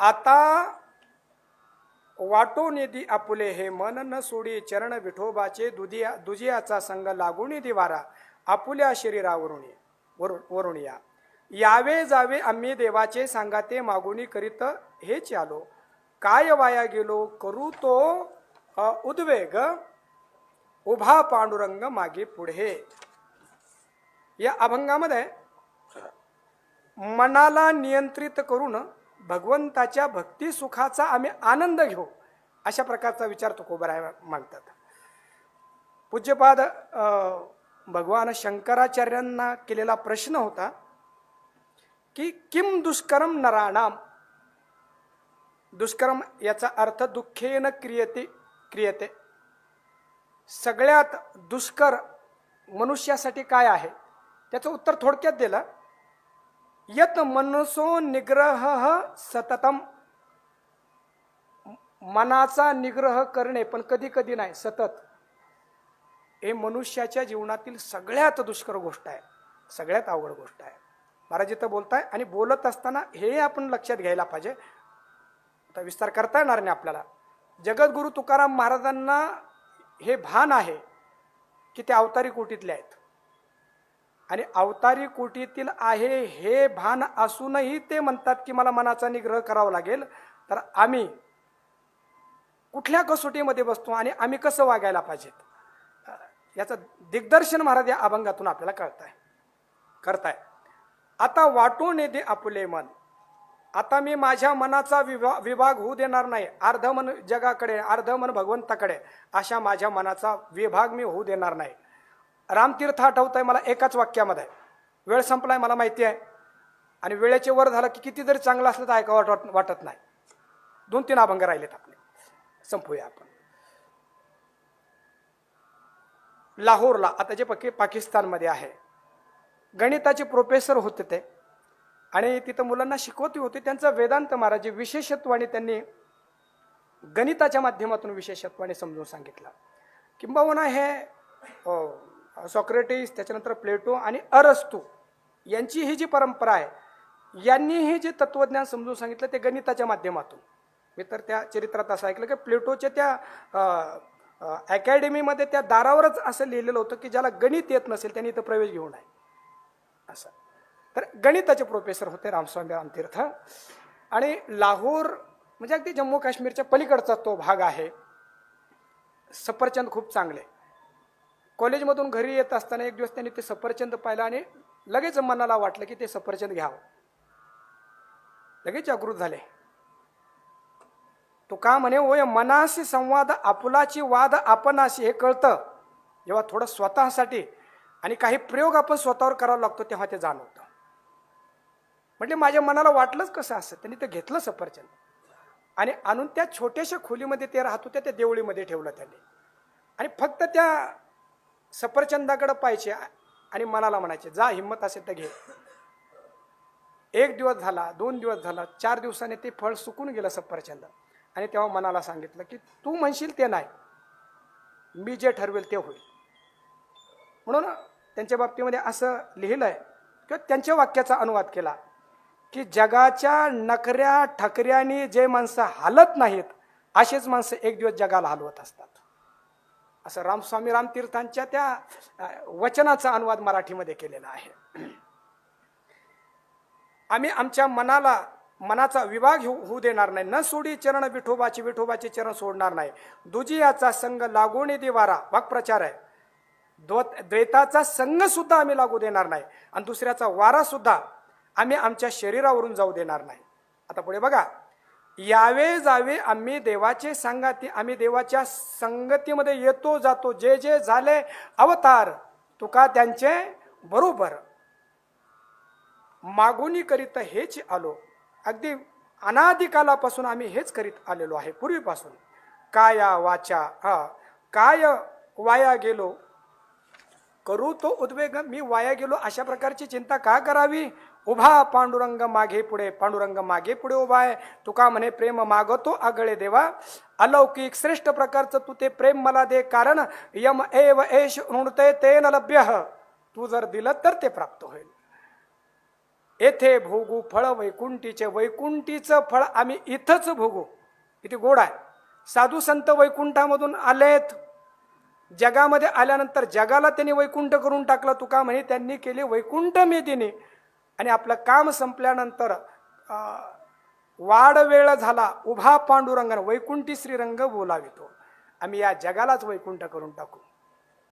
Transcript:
आता वाटो निधी आपुले हे मन न सोडी चरण विठोबाचे दुधिया दुजियाचा संग लागून दिवारा आपुल्या शरीरावरून वरुण वरून या. यावे जावे आम्ही देवाचे सांगाते मागुनी करीत हेच आलो काय वाया गेलो करू तो उद्वेग. उभा पांडुरंग मागे पुढे. या अभंगामध्ये मनाला नियंत्रित करून भगवंताच्या भक्ती सुखाचा आम्ही आनंद घेऊ अशा प्रकारचा विचार तुकोबराय मागतात. पूज्यपाद भगवान शंकराचार्यांना केलेला प्रश्न होता की किम दुष्करम नराणाम? दुष्कर्म याचा अर्थ दुःखेन क्रियते क्रियते. सगळ्यात दुष्कर मनुष्यासाठी काय आहे? त्याचं उत्तर थोडक्यात दिलं. यत मनसो निग्रह सततम. मनाचा निग्रह करणे पण कधी कधी नाही सतत. हे मनुष्याच्या जीवनातील सगळ्यात दुष्कर गोष्ट आहे. सगळ्यात अवघड गोष्ट आहे. महाराज इथं बोलताय आणि बोलत असताना हे आपण लक्षात घ्यायला पाहिजे. आता विस्तार करता येणार नाही आपल्याला. जगद्गुरु तुकाराम महाराजांना हे भान आहे की ते अवतारी कोटीतले आहेत. आणि अवतारी कोटीतील आहे हे भान असूनही ते म्हणतात की मला मनाचा निग्रह करावा लागेल. तर आम्ही कुठल्या कसोटीमध्ये बसतो आणि आम्ही कसं वागायला पाहिजेत? याचं दिग्दर्शन महाराज या अभंगातून आपल्याला कळताय. करताय. आता वाटून येते आपले मन. आता मी माझ्या मनाचा विभा विभाग होऊ देणार नाही. अर्ध मन जगाकडे अर्ध मन भगवंताकडे अशा माझ्या मनाचा विभाग मी होऊ देणार नाही. रामतीर्थ आठवत आहे मला एकाच वाक्यामध्ये. वेळ संपलाय मला माहिती आहे. आणि वेळेचे वर झालं की किती जरी चांगलं असलं तर ऐकावं वाटत वाटत नाही. दोन तीन अभंग राहिलेत आपले. संपूया आपण. लाहोरला आता जे पकी पाकिस्तानमध्ये आहे. गणिताचे प्रोफेसर होते ते. आणि तिथं मुलांना शिकवते होते. त्यांचं वेदांत महाराज विशेषत्वाने त्यांनी गणिताच्या माध्यमातून विशेषत्वाने समजून सांगितलं. किंबहुना हे सॉक्रेटिस त्याच्यानंतर प्लेटो आणि अरस्तू यांची ही जी परंपरा आहे यांनी हे जे तत्वज्ञान समजून सांगितलं ते गणिताच्या माध्यमातून. मी तर त्या चरित्रात असं ऐकलं की प्लेटोच्या त्या अकॅडमीमध्ये त्या दारावरच असं लिहिलेलं होतं की ज्याला गणित येत नसेल त्यांनी इथं प्रवेश घेऊ नये. असं. तर गणिताचे प्रोफेसर होते रामस्वामी रामतीर्थ आणि लाहोर म्हणजे अगदी जम्मू काश्मीरच्या पलीकडचा तो भाग आहे. सफरचंद खूप चांगले. कॉलेजमधून घरी येत असताना एक दिवस त्यांनी ते सफरचंद पाहिलं आणि लगेच मनाला वाटलं की ते सफरचंद घ्यावं. लगेच जागृत झाले. तो का म्हणे होय मनाशी संवाद आपुलाची वाद आपणाशी. हे कळतं. जेव्हा थोडं स्वतःसाठी आणि काही प्रयोग आपण स्वतःवर करावा लागतो तेव्हा ते जाणवतं. म्हटले माझ्या मनाला वाटलंच कसं असं? त्यांनी ते घेतलं सफरचंद. आणि आणून त्या छोट्याशा खोलीमध्ये ते राहत होत्या त्या देवळीमध्ये ठेवलं त्यांनी. आणि फक्त त्या सफरचंदाकडं पाहिजे आणि मनाला म्हणायचे जा हिंमत असेल तर घे. एक दिवस झाला दोन दिवस झाला चार दिवसाने ते फळ सुकून गेलं सफरचंद. आणि तेव्हा मनाला सांगितलं की तू म्हणशील ते नाही. मी जे ठरवेल ते होईल. म्हणून त्यांच्या बाबतीमध्ये असं लिहिलं आहे किंवा त्यांच्या वाक्याचा अनुवाद केला की जगाच्या नखऱ्या ठकऱ्याने जे माणसं हालत नाहीत असेच माणसं एक दिवस जगाला हलवत असतात. असं रामस्वामी रामतीर्थांच्या त्या वचनाचा अनुवाद मराठीमध्ये केलेला आहे. आम्ही आमच्या मनाला मनाचा विभाग होऊ देणार नाही. न सोडी चरण विठोबाची विठोबाचे चरण सोडणार नाही. दुजियाचा संघ लागून देवारा. वाक्प्रचार आहे. द्व द्वैताचा संघ सुद्धा आम्ही लागू देणार नाही. आणि दुसऱ्याचा वारा सुद्धा आम्ही आमच्या शरीरावरून जाऊ देणार नाही. आता पुढे बघा. यावे जावे आम्ही देवाचे सांगाती आम्ही देवाच्या संगतीमध्ये येतो जातो. जे जे झाले अवतार तुका त्यांचे बरोबर. मागुनी करीत हेच आलो. अगदी अनादिकालापासून आम्ही हेच करीत आलेलो आहे पूर्वीपासून. काया वाचा हा. काय वाया गेलो? करू तो उद्वेग मी वाया गेलो? अशा प्रकारची चिंता का करावी? उभा पांडुरंग मागे पुढे पांडुरंग मागे पुढे उभा आहे. तुका म्हणे प्रेम मागतो आगळे देवा. अलौकिक श्रेष्ठ प्रकारचं तू ते प्रेम मला दे कारण यम एव एश ऋणते न लभ्य. तू जर दिलं तर ते प्राप्त होईल. येथे भोगू फळ वैकुंठीचे वैकुंठीचं फळ आम्ही इथंच भोगू. किती गोड आहे. साधू संत वैकुंठामधून आलेत. जगामध्ये आल्यानंतर जगाला त्यांनी वैकुंठ करून टाकलं. तुका म्हणे त्यांनी केली वैकुंठ मेदिनी. आणि आपलं काम संपल्यानंतर अं, वाढ वेळ झाला उभा पांडुरंगन वैकुंठी श्रीरंग बोलावितो. आम्ही या जगालाच वैकुंठ करून टाकू.